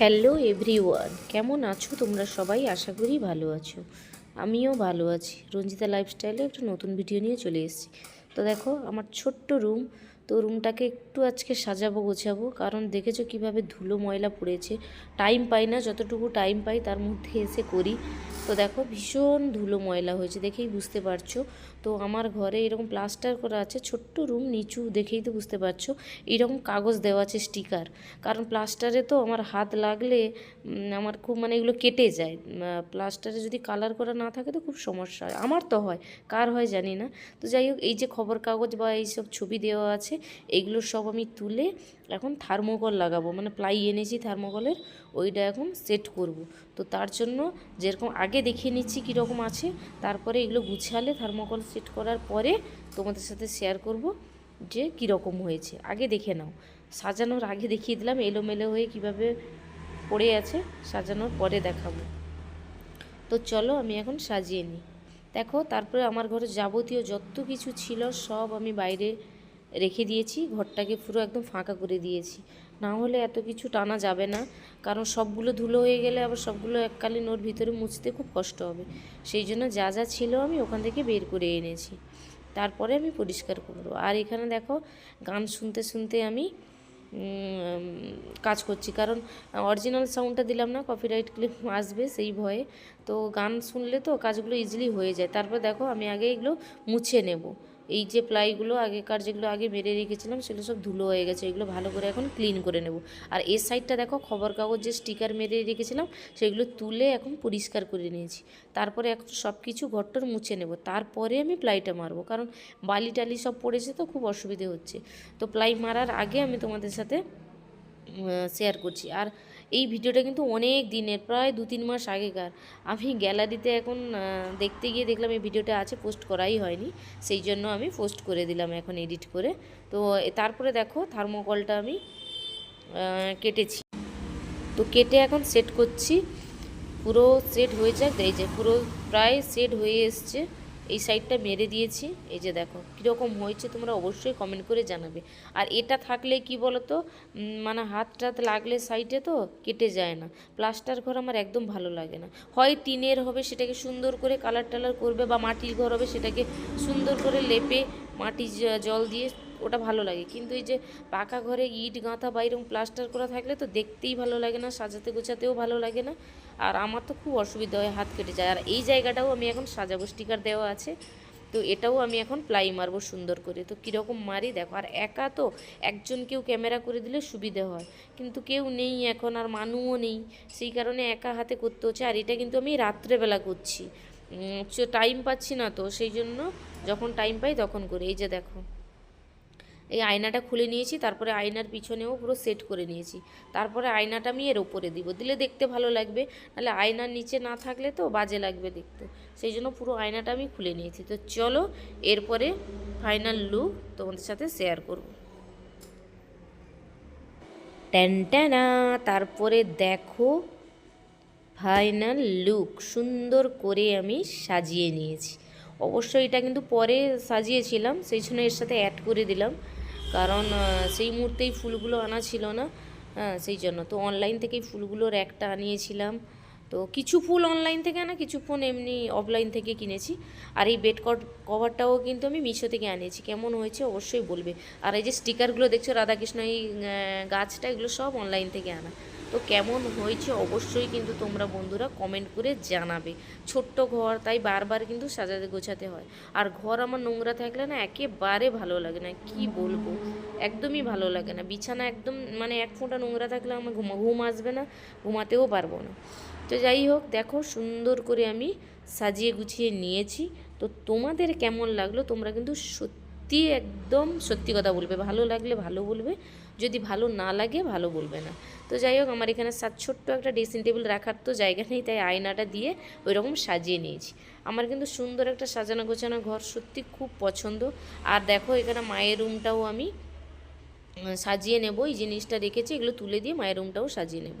Hello everyone কেমন আছো? তোমরা সবাই? আশা করি ভালো আছো। আমিও ভালো আছি। রঞ্জিতা লাইফস্টাইলে একটা নতুন ভিডিও নিয়ে চলে এসেছি। তো দেখো, আমার ছোট্ট রুম তো রুমটাকে একটু আজকে সাজাবো, গোছাবো। কারণ দেখেছ কীভাবে ধুলো ময়লা পড়েছে। টাইম পাই না, যতটুকু টাইম পাই, তার মধ্যে এসে করি। তো দেখো ভীষণ ধুলো ময়লা হয়েছে, দেখেই বুঝতে পারছ। তো আমার ঘরে এরকম প্লাস্টার করা আছে, ছোট্ট রুম, নিচু, দেখেই তো বুঝতে পারছ। এরকম কাগজ দেওয়া আছে স্টিকার, কারণ প্লাস্টারে তো আমার হাত লাগলে আমার খুব মানে এগুলো কেটে যায়। প্লাস্টারে যদি কালার করা না থাকে তো খুব সমস্যা হয়, আমার তো হয়, কার হয় জানি না। তো যাই হোক, এই যে খবর কাগজ বা এইসব ছবি দেওয়া আছে এইগুলো সব আমি তুলে এখন থার্মোকল লাগাবো মানে প্লাই এনেছি থার্মোকলের, ওইটা এখন সেট করব। তো তার জন্য যেরকম আগে দেখিয়ে নিচ্ছি কীরকম আছে। তারপরে এগুলো গুছালে থার্মোকল সেট করার পরে তোমাদের সাথে শেয়ার করব যে কীরকম হয়েছে। আগে দেখে নাও। সাজানোর আগে দেখিয়ে দিলাম, এলোমেলো হয়ে কীভাবে পড়ে আছে, সাজানোর পরে দেখাবো। তো চলো আমি এখন সাজিয়ে নিই। দেখো, তারপরে আমার ঘরে যাবতীয় যত কিছু ছিল সব আমি বাইরে রেখে দিয়েছি, ঘরটাকে পুরো একদম ফাঁকা করে দিয়েছি। না হলে এত কিছু টানা যাবে না। কারণ সবগুলো ধুলো হয়ে গেলে আবার সবগুলো এককালীন ওর ভিতরে মুছতে খুব কষ্ট হবে। সেই জন্য যা যা ছিল আমি ওখান থেকে বের করে এনেছি। তারপরে আমি পরিষ্কার করব আর এখানে দেখো, গান শুনতে শুনতে আমি কাজ করছি। কারণ অরিজিনাল সাউন্ডটা দিলাম না কপিরাইট ক্লিপ আসবে সেই ভয়ে। তো গান শুনলে তো কাজগুলো ইজিলি হয়ে যায়। তারপর দেখো, আমি আগে এগুলো মুছে নেব। এই যে প্লাইগুলো আগেকার যেগুলো আগে মেরে রেখেছিলাম, সেগুলো সব ধুলো হয়ে গেছে, এগুলো ভালো করে এখন ক্লিন করে নেব। আর এর সাইডটা দেখো খবর কাগজ যে স্টিকার মেরে রেখেছিলাম, সেগুলো তুলে এখন পরিষ্কার করে নিয়েছি। তারপরে এখন সব কিছু ঘরটর মুছে নেব। তারপরে আমি প্লাইটা মারবো, কারণ বালি টালি সব পড়েছে তো, খুব অসুবিধে হচ্ছে। তো প্লাই মারার আগে আমি তোমাদের সাথে শেয়ার করছি। আর এই ভিডিওটা কিন্তু অনেক দিনের, প্রায় দু তিন মাস আগেকার। আমি গ্যালারিতে এখন দেখতে গিয়ে দেখলাম এই ভিডিওটা আছে, পোস্ট করাই হয়নি। সেই জন্য আমি পোস্ট করে দিলাম এখন এডিট করে। তো তারপরে দেখো থার্মোকলটা আমি কেটেছি। তো কেটে এখন সেট করছি। পুরো সেট হয়ে যাক, এই যে পুরো প্রায় সেট হয়ে এসছে। এই সাইডটা মেরে দিয়েছি। এই যে দেখো, কীরকম হয়েছে তোমরা অবশ্যই কমেন্ট করে জানাবে। আর এটা থাকলে কি বলো তো মানে হাত টাত লাগলে সাইডে তো কেটে যায় না। প্লাস্টার ঘর আমার একদম ভালো লাগে না। হয় টিনের হবে, সেটাকে সুন্দর করে কালার টালার করবে বা মাটির ঘর হবে, সেটাকে সুন্দর করে লেপে মাটি জল দিয়ে ওটা ভালো লাগে। কিন্তু এই যে পাকা ঘরে ইট, গাঁথা বা এরকম প্লাস্টার করা থাকলে তো দেখতেই ভালো লাগে না, সাজাতে গোছাতেও ভালো লাগে না। আর আমার তো খুব অসুবিধা হয় হাত কেটে যায়। আর এই জায়গাটাও আমি এখন সাজাবো, স্টিকার দেওয়া আছে। তো এটাও আমি এখন প্লাই মারবো সুন্দর করে। তো কীরকম মারি দেখো, আর একা তো একজন কেউ ক্যামেরা করে দিলে সুবিধে হয়। কিন্তু কেউ নেই এখন, আর মানুষও নেই। সেই কারণে একা হাতে করতে হচ্ছে। আর এটা কিন্তু আমি রাত্রেবেলা করছি। টাইম পাচ্ছি না তো, সেই জন্য যখন টাইম পাই তখন করি। এই যে দেখো। এই আয়নাটা খুলে নিয়েছি, তারপরে আয়নার পিছনেও পুরো সেট করে নিয়েছি। তারপরে আয়নাটা আমি এর ওপরে দিব। দিলে দেখতে ভালো লাগবে, নাহলে আয়নার নিচে না থাকলে তো বাজে লাগবে দেখতে। সেই জন্য পুরো আয়নাটা আমি খুলে নিয়েছি। তো চলো, এরপরে ফাইনাল লুক তোমাদের সাথে শেয়ার করব। ট্যান্টানা তারপরে দেখো ফাইনাল লুক সুন্দর করে আমি সাজিয়ে নিয়েছি। অবশ্যই এটা কিন্তু পরে সাজিয়েছিলাম, সেই জন্য এর সাথে অ্যাড করে দিলাম। কারণ সেই মুহূর্তেই ফুলগুলো আনা ছিল না। হ্যাঁ সেই জন্য। তো অনলাইন থেকেই ফুলগুলোর একটা আনিয়েছিলাম। তো কিছু ফুল অনলাইন থেকে আনা, কিছু ফোন এমনি অফলাইন থেকে কিনেছি। আর এই বেড কট কভারটাও কিন্তু আমি মিশো থেকে আনিয়েছি। কেমন হয়েছে অবশ্যই বলবে। আর এই যে স্টিকারগুলো দেখছ, রাধাকৃষ্ণ এই গাছটা, এগুলো সব অনলাইন থেকে আনা। তো কেমন হয়েছে অবশ্যই কিন্তু তোমরা বন্ধুরা কমেন্ট করে জানাবে। ছোট্ট ঘর তাই বারবার কিন্তু সাজাতে গোছাতে হয়। আর ঘর আমার নোংরা থাকলে না একেবারে ভালো লাগে না, কি বলব? একদমই ভালো লাগে না। বিছানা একদম মানে এক ফোঁটা নোংরা থাকলে আমার ঘুম ঘুম আসবে না, ঘুমাতেও পারব না। তো যাই হোক, দেখো সুন্দর করে আমি সাজিয়ে গুছিয়ে নিয়েছি। তো তোমাদের কেমন লাগল তোমরা কিন্তু সত্যি একদম সত্যি কথা বলবে। ভালো লাগলে ভালো বলবে। যদি ভালো না লাগে, ভালো বলবে না। তো যাই হোক, আমার এখানে সাত ছোট্ট একটা ড্রেসিং টেবিল রাখার তো জায়গা নেই, তাই আয়নাটা দিয়ে ওইরকম সাজিয়ে নিয়েছি। আমার কিন্তু সুন্দর একটা সাজানো গোছানো ঘর সত্যি খুব পছন্দ। আর দেখো, এখানে মায়ের রুমটাও আমি সাজিয়ে নেব। এই জিনিসটা রেখেছি, এগুলো তুলে দিয়ে মায়ের রুমটাও সাজিয়ে নেব।